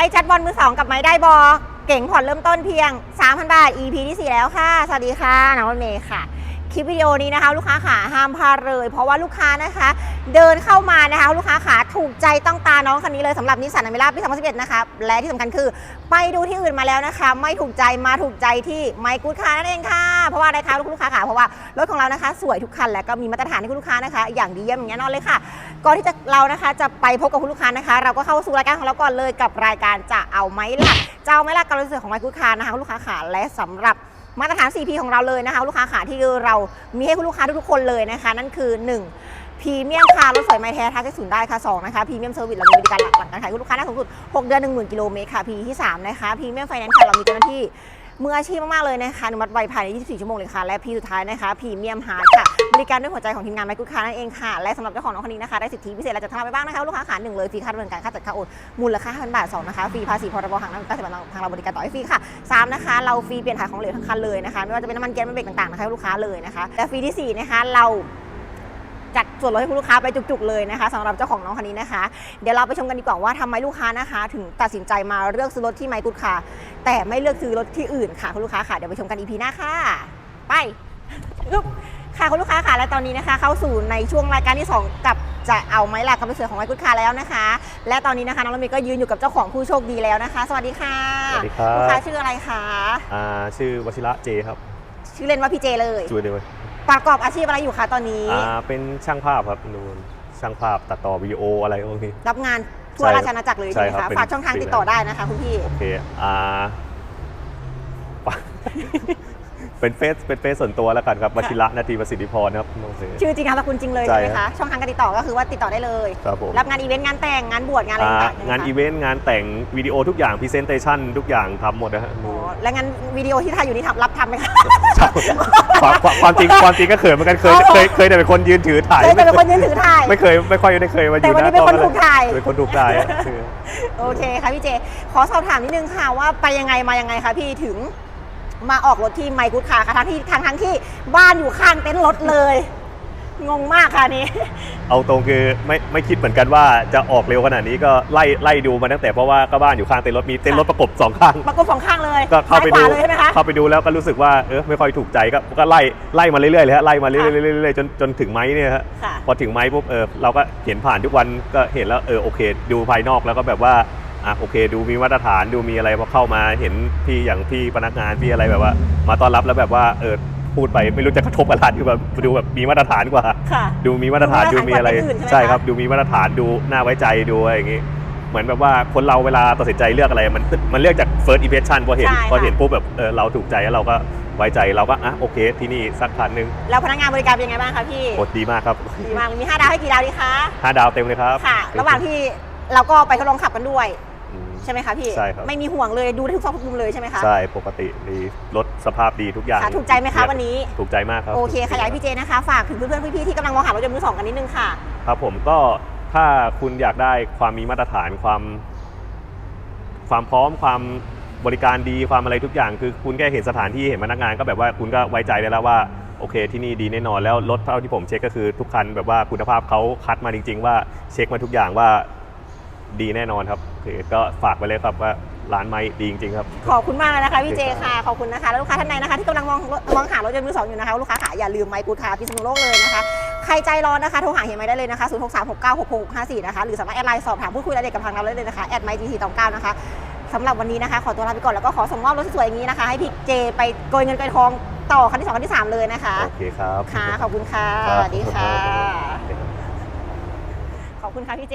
ไอจัดบอลมือสองกับไม้ได้บอ เก่งผ่อนเริ่มต้นเพียง 3,000 บาท EP ที่ 4 แล้วค่ะ สวัสดีค่ะน้องรถเมย์ค่ะ คลิปวิดีโอนี้นะคะ ลูกค้าขาห้ามพลาดเลย เพราะว่าลูกค้านะคะ เดินเข้ามานะคะ ลูกค้าขาถูกใจต้องตาน้องคันนี้เลยสำหรับนิสสันอเมร่าปี2011นะคะและที่สำคัญคือ ไปดูที่อื่นมาแล้วนะคะ ไม่ถูกใจมาถูกใจที่ไมกูดคานั่นเองค่ะเพราะว่าอะไรคะลูกค้าขาเพราะว่ารถของเรานะคะ สวยทุกคันและก็มีมาตรฐานให้คุณลูกค้านะคะ อย่างดีเยี่ยมอย่างแน่นอนเลยค่ะก่อนที่จะเรานะคะจะไปพบกับคุณลูกค้านะคะ เราก็เข้าสู่รายการของเราก่อนเลยกับรายการจะเอาไหมล่ะจะเอาไหมล่ะการรู้สึกของไมค์กูดคานะคะคุณลูกค้าขาและสำหรับ มาตรฐาน 4P ของเราเลยนะคะ ลูกค้าขาที่เรามีให้คุณลูกค้าทุกๆคนเลยนะคะ นั่นคือ 1พรีเมียมคาร์รถสวยไม่แท้ทักที่ศูนย์ได้ค่ะ2นะคะพรีเมียมเซอร์วิสเรามีบริการหลักหลังการขายคุณลูกค้าได้สูงสุด 6 เดือน 10,000กิโลเมตรค่ะพีที่3นะคะพรีเมียมไฟแนนซ์ค่ะเรามีเจ้าหน้าที่ มืออาชีพมาก ๆ เลยนะคะอนุมัติไวภายใน 24 ชั่วโมงเลยค่ะ และพีสุดท้ายนะคะพรีเมียมฮาร์ดค่ะ บริการด้วยหัวใจของทีมงานไมค์กุ๊ดคานั่นเองค่ะ และสำหรับเจ้าของน้องคนนี้นะคะ ได้สิทธิพิเศษอะไรจะทำไปบ้างนะคะลูกค้าขาหนึ่งเลยฟรีค่าดำเนินการค่าจัดค่าโอนมูลค่า5,000บาทสองนะคะฟรีภาษีพรบหางน้ำ90บาททางเราบริการต่อให้ฟรีค่ะสามนะคะเราฟรีเปลี่ยนถ่ายของเหลวทั้งคันเลยนะคะไม่ว่าจะเป็นน้ำมันแก๊สน้ำเบรกต่างๆนะคะลูกค้าเลยนะคะและฟรีที่สี่นะคะเรา จัดส่วนลดให้คุณลูกค้าไปจุกๆเลยนะคะสำหรับเจ้าของน้องคันนี้นะคะ เดี๋ยวเราไปชมกันดีกว่าว่าทำไมลูกค้านะคะ ถึงตัดสินใจมาเลือกซื้อรถที่ไมค์กุดคาแต่ไม่เลือกซื้อรถที่อื่นค่ะคุณลูกค้าค่ะเดี๋ยวไปชมกันอีพีหน้าค่ะ ไปอึ๊บค่ะคุณลูกค้าค่ะและตอนนี้นะคะเข้าสู่ในช่วงรายการที่ 2 กับจะเอาไหมล่ะกับเป็นเสือของไมค์กุดคาแล้วนะคะ และตอนนี้นะคะน้องรถเมย์ก็ยืนอยู่กับเจ้าของผู้โชคดีแล้วนะคะ สวัสดีค่ะสวัสดีครับ ลูกค้าชื่ออะไรคะอ่าชื่อวชิระเจครับ ชื่อเล่นว่าพี่เจเลย ช่วยด้วย ประกอบอาชีพอะไรอยู่คะตอนนี้ อ่าเป็นช่างภาพครับนูนช่างภาพตัดต่อวิดีโออะไรพวกนี้ รับงานทั่วใช่ราชอาณาจักรเลยใช่ใช่ไหมครัคะบเป็น ฝากช่องทางติดต่อได้นะคะคุณพี่ โอเคอ่าปะ เป็นเฟซเป็นเฟซส่วนตัวแล้วกันครับวชิระนาทีประสิทธิพรครับโอเค ชื่อจริงนามสกุลจริงเลยใช่ใช่ไหมครัคะบช่องทางการติดต่อก็คือว่าติดต่อได้เลยครับผมรับงานอีเวนต์งานแต่งงานบวชงานอะไรอ่าต่างๆงานอีเวนต์งานแต่งวิดีโอทุกอย่างพรีเซนเตชันทุกอย่างทำหมดนะฮะอ๋อและงานวิดีโอที่ถ่ายอยู่นี่ทำรับทำไหมคะ ความความความจริงความจริงก็เขินเหมือนกันเคยอ๋อเคยเคยแต่เป็นคนยืนถือถ่ายเคยเป็นคนยืนถือถ่าย ไม่เคยไม่ค่อยได้เคยมาอแต่ยู่วันหนี้น้าเป็นกล้องคนถูกถ่าย เป็นคนถูกถ่ายอะคือ โอเคค่ะพี่เจ ขอสอบถามนิดนึงค่ะว่าไปยังไงมายังไงคะพี่ถึง มาออกรถที่ไมค์กูดคาร์ค่ะทั้งที่ทั้งทั้งที่บ้านอยู่ข้างเต็นท์รถเลย งงมากค่ะอันนี้ เอาตรงคือไม่ไม่คิดเหมือนกันว่าจะออกเร็วขนาดนี้ก็ไล่ไล่ดูมาตั้งแต่เพราะว่าก็บ้านอยู่ข้างเต็นท์รถมีเต็นท์รถประกบสองข้าง ประกบสองข้างเลยก็เข้าไปซ้ดูยขวเลยใช่ไหมคะเข้าไปดูแล้วก็รู้สึกว่าเออไม่ค่อยถูกใจก็ก็ไล่ไล่มาเรื่อยๆเลยฮะไล่มาเรื่อยๆค่ะเรื่อยๆเรื่อยๆจนจนถึงไม้เนี่ยฮะ ค่ะ พอถึงไม้ปุ๊บเออเราก็เห็นผ่านทุกวันก็เห็นแล้วเออโอเค ดูภายนอกแล้วก็แบบว่า อะโอเค ดูมีมาตรฐานดูมีอะไรพอเข้ามาเห็นพี่อย่างพี่พนักงานพี่อะไรแบบว่า มาต้อนรับแล้วแบบว่าเออพูดไปไม่รู้จะกระทบอะไรคือแบบดูแบบมีมาตรฐานกว่า ค่ะ ดูมีมาตรฐานดูดูมีมีอะไรมาตรฐานกว่าที่อื่นใช่ไหมใช่ครับคะดูมีมาตรฐานดูน่าไว้ใจดูอะไรอย่างงี้เหมือนแบบว่าคนเราเวลาตัดสินใจเลือกอะไร มันมันเลือกจาก first impression พอเห็นใช่ค่ะพอเห็นปุ๊บแบบเออเราถูกใจแล้วเราก็ไว้ใจเราก็อะโอเค ที่นี่สักคันหนึงแล้วพนักงานบริการเป็นยังไงบ้างคะพี่โคตรดีมากครับดีมากมี 5 ดาวให้กี่ดาวดีคะห้าดาวเต็มเลยครับค่ะระหว่างที่เราก็ไปทดลองขับกันด้วยอืม ใช่ไหมคะพี่ใช่ครับ ไม่มีห่วงเลยดูได้ทุกซอกทุกมุมเลยใช่ไหมคะใช่ปกติดีรถสภาพดีทุกอย่างค่ะถูกใจไหมคะวันนี้ ถูกใจมากครับโอเคขยายพี่เจนะคะ ฝากถึงเพื่อนๆพี่ๆที่กำลังมองหารถยนต์มือสองกันนิดนึงค่ะ ครับผมก็ถ้าคุณอยากได้ความมีมาตรฐานความ ความพร้อมความบริการดีความอะไรทุกอย่าง คือคุณแค่เห็นสถานที่เห็นพนักงานก็แบบว่าคุณก็ไว้ใจได้แล้วว่าโอเคที่นี่ดีแน่นอนแล้วรถเท่าที่ผมเช็คก็คือทุกคันแบบว่าคุณภาพเขาคัดมาจริง ๆ ว่าเช็คมาทุกอย่างว่า ดีแน่นอนครับโอเคก็ฝากไปเลยครับว่าร้านไม้ดีจริงๆครับ ขอบคุณมากเลยนะคะพี่เจโอเคครับค่ะ ขอบคุณนะคะ แล้วลูกค้าท่านใดนะคะ ที่กำลังมองมองหารถยนต์มือสองอยู่นะคะ ลูกค้าขาอย่าลืมไมค์กูดคาร์พิษณุโลกเลยนะคะ ใครใจร้อนนะคะ โทรหาเฮียไม้ได้เลยนะคะ 0 6 3 6 9 6 6 5 4 นะคะ หรือสามารถแอดไลน์สอบถามพูดคุยรายละเอียดกับทางเราได้เลยนะคะแอดไมค์จีทีตองเก้านะคะสำหรับวันนี้นะคะ ขอตัวลาไปก่อนแล้วก็ขอส่งมอบรถสวยๆอย่างนี้นะคะ ให้พี่เจไปโกยเงินโกยทองต่อคันที่สองคันที่สามเลยนะคะโอเคครับค่ะขอบคุณค่ะครับสวัสดีค่ะขอบคุณครับขอบคุณค่ะพี่เจ